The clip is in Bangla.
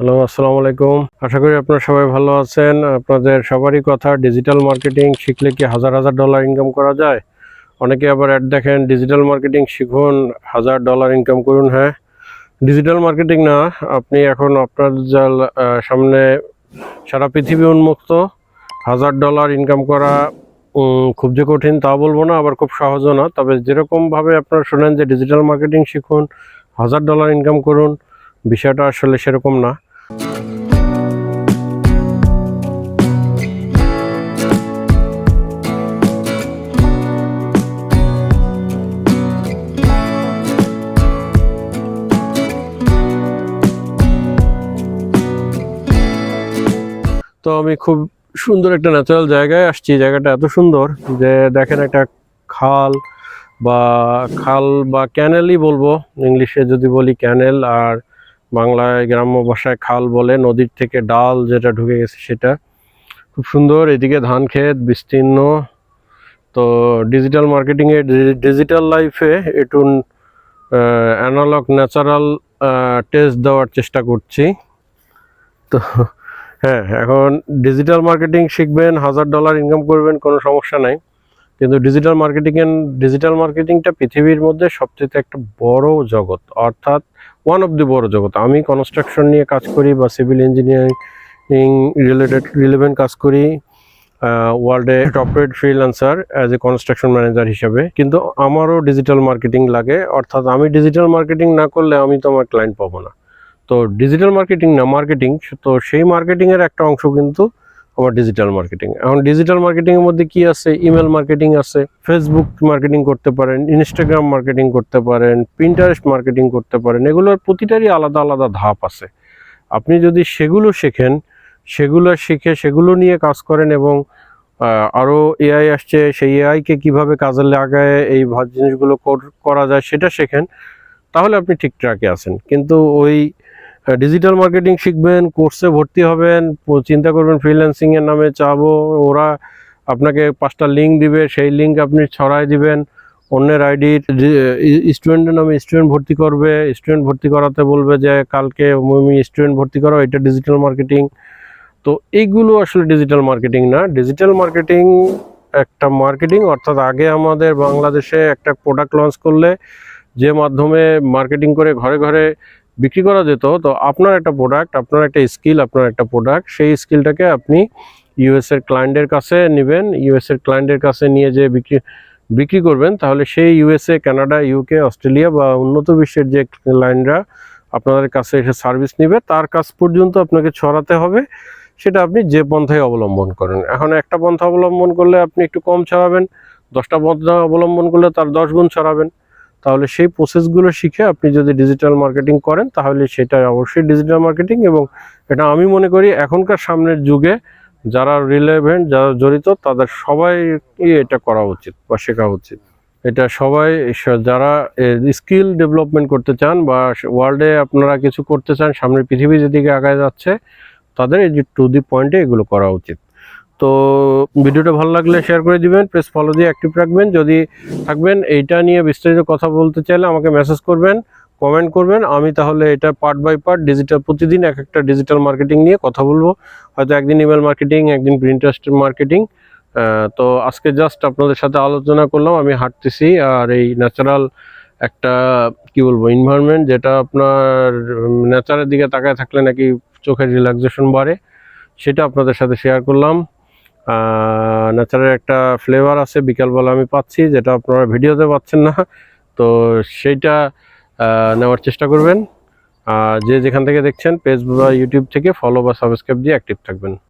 হ্যালো, আসসালামু আলাইকুম। আশা করি আপনারা সবাই ভালো আছেন। আপনাদের সবারই কথা ডিজিটাল মার্কেটিং শিখলে কি হাজার হাজার ডলার ইনকাম করা যায়? অনেকে আবার অ্যাড দেখেন ডিজিটাল মার্কেটিং শিখুন, হাজার ডলার ইনকাম করুন হ্যাঁ। ডিজিটাল মার্কেটিং না, আপনি এখন আপনার যা সামনে সারা পৃথিবী উন্মুক্ত, হাজার ডলার ইনকাম করা খুব যে কঠিন তা বলব না, আবার খুব সহজও না। তবে যেরকমভাবে আপনারা শোনেন যে ডিজিটাল মার্কেটিং শিখুন, হাজার ডলার ইনকাম করুন, বিষয়টা আসলে সেরকম না। তো আমি খুব সুন্দর একটা ন্যাচারাল জায়গায় আসছি, জায়গাটা এত সুন্দর যে দেখেন একটা খাল বা খাল বা ক্যানেলই বলব, ইংলিশে যদি বলি ক্যানেল আর বাংলায় গ্রাম্য ভাষায় খাল বলে নদীর থেকে ডাল যেটা ঢুকে গেছে সেটা। খুব সুন্দর, এদিকে ধান ক্ষেত বিস্তীর্ণ। তো ডিজিটাল মার্কেটিংয়ে ডিজিটাল লাইফে একটু অ্যানালগ ন্যাচারাল টেস্ট দেওয়ার চেষ্টা করছি। তো হ্যাঁ এখন ডিজিটাল মার্কেটিং শিখবেন, হাজার ডলার ইনকাম করবেন, কোনো সমস্যা নাই। কিন্তু ডিজিটাল মার্কেটিং ডিজিটাল মার্কেটিংটা পৃথিবীর মধ্যে সবচেয়ে একটা বড় জগৎ, অর্থাৎ ওয়ান অফ দি বড় জগৎ। আমি কনস্ট্রাকশন নিয়ে কাজ করি বা সিভিল ইঞ্জিনিয়ারিং রিলেটেড রিলেভেন্ট কাজ করি ওয়ার্ল্ডে top rated freelancer as a construction manager হিসাবে। কিন্তু আমারও ডিজিটাল মার্কেটিং লাগে, অর্থাৎ আমি ডিজিটাল মার্কেটিং না করলে আমি তো আমার ক্লায়েন্ট পাবো না। তো ডিজিটাল মার্কেটিং না মার্কেটিং তো সেই মার্কেটিংয়ের একটা অংশ কিন্তু আমার ডিজিটাল মার্কেটিং এখন ডিজিটাল মার্কেটিং এর মধ্যে কি আছে? ইমেল মার্কেটিং আছে ফেসবুক মার্কেটিং করতে পারেন ইনস্টাগ্রাম মার্কেটিং করতে পারেন প্রিন্টারেস্ট মার্কেটিং করতে পারেন এগুলোর প্রতিটারই আলাদা আলাদা ধাপ আছে। আপনি যদি সেগুলো শেখেন সেগুলো শিখে সেগুলো নিয়ে কাজ করেন এবং আহ, আরও এআই আসছে সেই এআইকে কীভাবে কাজে লাগায় এই জিনিসগুলো করা যায় সেটা শেখেন তাহলে আপনি ঠিক ট্র্যাকে আছেন। কিন্তু ওই ডিজিটাল মার্কেটিং শিখবেন কোর্সে ভর্তি হবেন চিন্তা করবেন ফ্রিল্যান্সিং এর নামে চাবো, ওরা আপনাকে পাঁচটা লিঙ্ক দিবে, সেই লিঙ্ক আপনি ছড়াই দিবেন। অন্যের আইডির স্টুডেন্টের নামে স্টুডেন্ট ভর্তি করবে স্টুডেন্ট ভর্তি করাতে বলবে যে, কালকে আমি স্টুডেন্ট ভর্তি করো, এটা ডিজিটাল মার্কেটিং তো এইগুলো আসলে ডিজিটাল মার্কেটিং না। ডিজিটাল মার্কেটিং একটা মার্কেটিং অর্থাৎ আগে আমাদের বাংলাদেশে একটা প্রোডাক্ট লঞ্চ করলে যে মাধ্যমে মার্কেটিং করে ঘরে ঘরে বিক্রি করা যেত, তো আপনার একটা প্রোডাক্ট আপনার একটা স্কিল আপনার একটা প্রোডাক্ট সেই স্কিলটাকে আপনি ইউএস এর ক্লায়েন্টের কাছে নেবেন ইউএস এর ক্লায়েন্টের কাছে নিয়ে যে বিক্রি বিক্রি করবেন, তাহলে সেই ইউএসএ কানাডা ইউকে অস্ট্রেলিয়া বা উন্নত বিশ্বের যে ক্লায়েন্টরা আপনাদের কাছে এসে সার্ভিস নেবে, তার কাছ পর্যন্ত আপনাকে ছড়াতে হবে, সেটা আপনি যে পন্থায় অবলম্বন করেন। এখন একটা পন্থা অবলম্বন করলে আপনি একটু কম ছড়াবেন, দশটা পন্থা অবলম্বন করলে তার দশ গুণ ছড়াবেন। তাহলে সেই প্রসেসগুলো শিখে আপনি যদি ডিজিটাল মার্কেটিং করেন, তাহলে সেটা অবশ্যই ডিজিটাল মার্কেটিং এবং এটা আমি মনে করি এখনকার সামনের যুগে যারা রিলেভেন্ট যারা জড়িত, তাদের সবাই এটা করা উচিত বা শেখা উচিত। এটা সবাই যারা স্কিল ডেভেলপমেন্ট করতে চান বা ওয়ার্ল্ডে আপনারা কিছু করতে চান, সামনের পৃথিবী যেদিকে আগায় যাচ্ছে, তাদের এই যে টু দি পয়েন্টে এগুলো করা উচিত। তো ভিডিওটা ভালো লাগলে শেয়ার করে দিবেন প্রেস ফলো দিয়ে অ্যাক্টিভ রাখবেন। যদি থাকবেন, এইটা নিয়ে বিস্তারিত কথা বলতে চাইলে আমাকে মেসেজ করবেন কমেন্ট করবেন। আমি তাহলে এটা পার্ট বাই পার্ট ডিজিটাল প্রতিদিন এক একটা ডিজিটাল মার্কেটিং নিয়ে কথা বলব। হয়তো একদিন ইমেল মার্কেটিং একদিন প্রিন্টারেস্ট মার্কেটিং তো আজকে জাস্ট আপনাদের সাথে আলোচনা করলাম, আমি হাঁটতেছি আর এই ন্যাচারাল একটা, কি বলব এনভায়রনমেন্ট যেটা আপনার ন্যাচারের দিকে তাকায় থাকলে নাকি চোখের রিল্যাক্সেশন বাড়ে, সেটা আপনাদের সাথে শেয়ার করলাম। ন্যাচারের একটা ফ্লেভার আছে, বিকালবেলা আমি পাচ্ছি, যেটা আপনারা ভিডিওতে পাচ্ছেন না। তো সেইটা নেওয়ার চেষ্টা করবেন। যে যেখান থেকে দেখছেন পেজ বা ইউটিউব থেকে ফলো বা সাবস্ক্রাইব দিয়ে অ্যাক্টিভ থাকবেন।